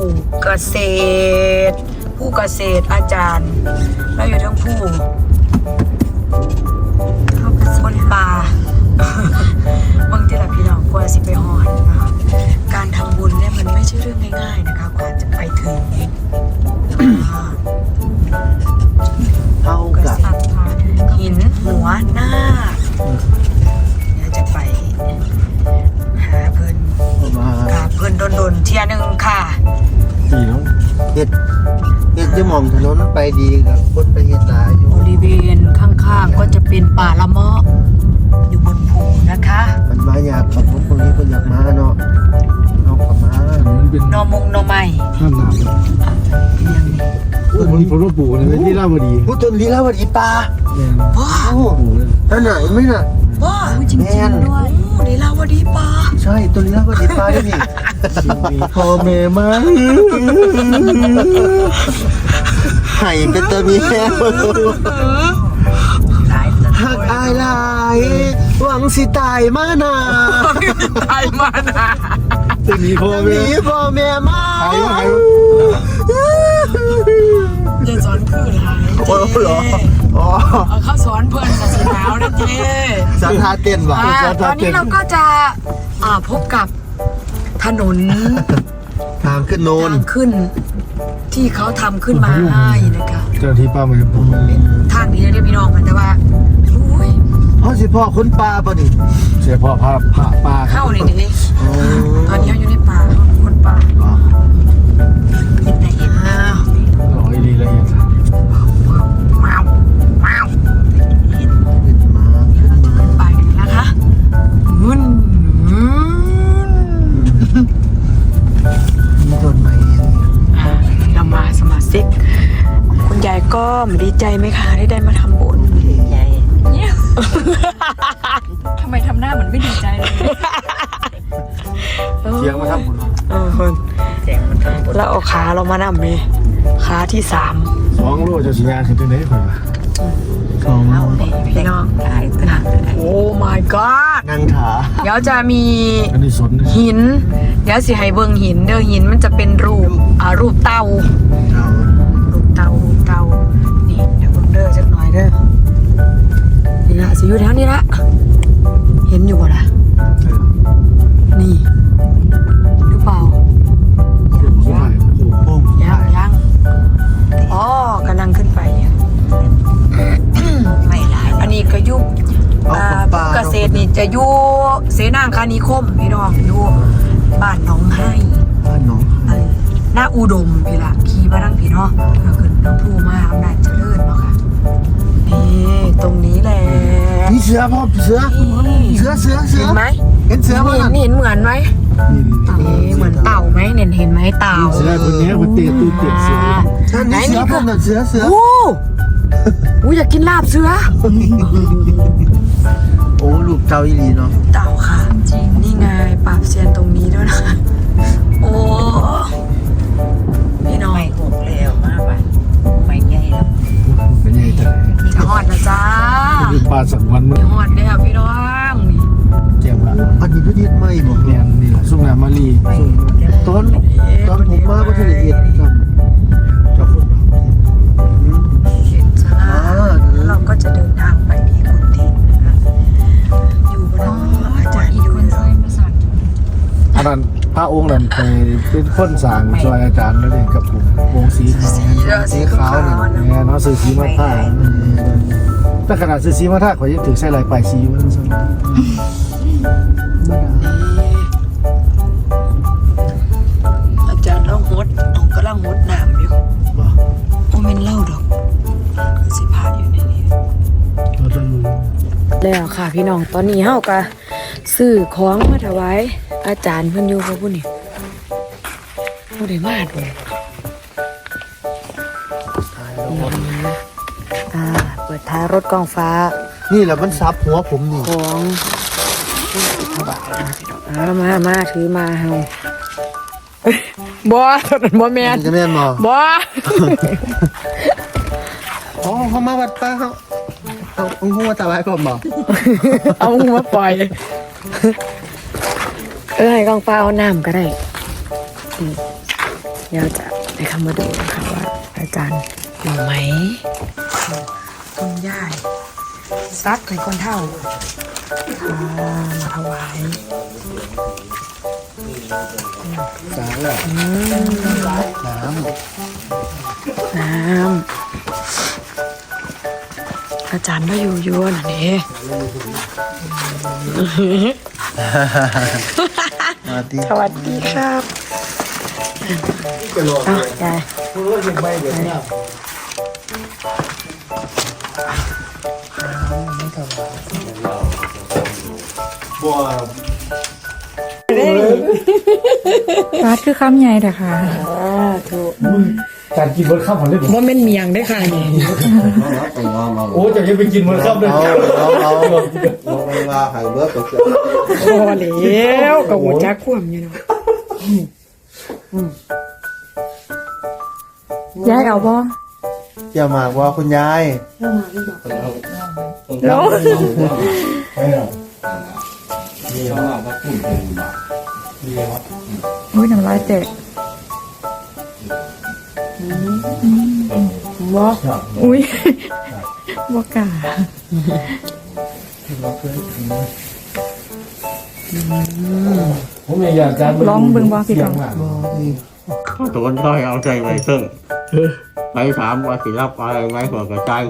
ผู้เกษตร ผู้เกษตรอาจารย์ เราอยู่ทั้งผู้คนป่าบางทีละพี่น้องกว่าสิไปหอนนะคะการทำบุญเนี่ยมันไม่ใช่เรื่องง่ายๆนะคะกว่าจะไปถึงอ่าเท่ากับหินหัวหน้าคเดี๋ยวจะไปหาเพิ่นมากราบเพิ่นโดนๆเทียหนึ่งค่ะ ดีเนาะเฮ็ดเฮ็ดจะมองถนนไปดีกับคนไปเฮ็ดหลายอยู่บริเวณข้างๆก็จะเป็นป่าละเมาะอยู่บนภูนะคะมันมาอยากกับคนนี้คนอยากมาเนาะเอากลับมามันเป็นนอมงนอไม้ข้ามน้ำเลยเป็นยังไงโอ้มันพระปู่เลยที่ราชบุรีพูดจนลีลาวดีปลาแม่นว้าโอ้ปู่เลยนั่นไหนะเห็นไหมน่ะว้าจริง ใช่ตัวลีลาวดีปลาด้วยนี่พ่อแม่มาไห่เป็นตะมีแม่หลายหักอายหลายหวังสิตายมานาตายมานะจะหนีพ่อหแม่นีพ่อแม่มาใครวะใครวะจะสอนคือหลายโอ้โหเหรออ๋อเอาเขาสอนเพิ่นศาสนาแล้วเจ้ สัทธาเต้นว่ะอ่าตอนนี้เราก็จะอ่าพบกับถนนทางขึ้นโนนทางขึ้น ที่เขาทำขึ้นมาให้นะคะเจ้าหน้าที่ป้าแม่ผมเป็นทางนี้เรียกพี่น้องมันแต่ว่าอุ้ยเพราะสิพ่อคนปลาป่ะนี่เสียพ่อพาพาป้าเข้านี่นี่อ๋อตอนนี้เขาอยู่ในป่าคนป่า ยายก็ดีใจไหมคะที่ได้มาทำบุญใหญ่เนี่ยทำไมทำหน้าเหมือนไม่ดีใจเลยเสียงมาทำบุญเออคนแล้วเอาขาเรามานำเลยขาที่สามสองโลจะสัญญาขึ้นที่ไหนคนวะสองนี่พี่น้องโอ้ my god นางขาเดี๋ยวจะมีหิน เดี๋ยวสิให้เบิ่งหิน เด้อหินมันจะเป็นรูปอ่ารูปเต่าางคานิคมพี่น้องอยู่บ้านหน้องไห้บ้านน้องเออหน้าอุดมพี่ละขี่มาทั้งพี่เนาะก็ขึ้นน้องภูมาอำนาจเจริญเนาะค่ะนี่ตรงนี้แหละนี่เสือพ่อเสือเสือเสือเสืเห็อนไหมเห็นเสือมั้ยเห็นเห็นเหมือนไหมนี่นี่เหมือนเต่าไหมเห็นเห็นไหมเต่าเสือคนนี้มันเตะตู้เตะเสือนั่นนี่เสือพ่อน่ะเสือเสือโอ้โหอยากกินลาบเสือ โอ้ลูกเจ้าอีหลีเนาะเต่าค่ะจริงนี่ไงปราบเซียนตรงนี้ด้วยนะคะโอ้ พี่น้องไม่หกแล้วมาบ้านไม่ใหญ่แล้วเป็นไงแต่จะฮอดนะจ้าเป็นปลาสักวันมึงจะฮอดได้ค่ะพี่น้องนี่แจ่มละอันนี้ประเทศไม่บอกเรียนนี่แหละสุนามารีตอ อันนั้นพระองค์นั้นไปเป็นคนสร้างช่วยอาจารย์แล้วเนี่ยกับผมวงสีขาวสีเด้อสีขาวๆนะแม่เนาะซื้อสีมาท่าแต่ขนาดซื้อสีมาท่าข่อยยังถือใส่ลายปลายสีมันซั่นอาจารย์เราหดเอากำลังหดน้ำอยู่โมเมนเล่าดอกคือสิพาอยู่ในนี้เราจะรู้แล้วค่ะพี่น้องตอนนี้เฮาก็ ซื้อของมาถวายอาจารย์เพิ่นอยู่ค่ะผู้นี่บ่ได้มาโดนอ่าเปิดท้ายรถกองฟ้า นี่แหละมันซับหัวผมนี่ของถวายนะพี่น้องอ่ามามาถือมาเฮาเอ้ยบ่ตอนนั้นบ่แม่นมันจะแม่นบ่บ่อ๋อเขามาวัดป้าเขาเอาเอาหัวตาไว้ผมบ่เอามาปล่อย เออให้กองฟ้าเอาน้ำก็ได้อืมเดี๋ยวจะไปคำมาดูนะคะว่า อาจารย์อยู่ไหมคุณย่ายซักให้คนเท่าพามาถวายสางแล้วน้น้ำ อาจารย์มาอยู่อยั่วน่ะนี่มาดีสวัสดีครับำไปรอเอายายคุณว่ายังไม่เดี๋ยวนะบัวฟาดคือคำใหญ่แต่ค่ะอ่าถูก การกินบนข้าวของเล่นว่าเป็นเมียงได้ค่ะนี่โอ้จะยังไปกินบนข้าวด้วยเอาเอาเอาลงไปว่าไข่เบิร์ดตกใจพอแล้วกับหัวจักข่วมอยู่เนาะย้ายเอาบ่เกี่ยวหมากว่าคุณยายแล้วไม่หรอกอุ้ยน้ำลายแตก ว่าอุ้ยบ่กล้าผมอยากจะร้องเบิ่งบ่พี่น้องตัวน้อยเอาใจไปซึ่งไปถามว่าสิรับอะไรไว้หัวกระจาย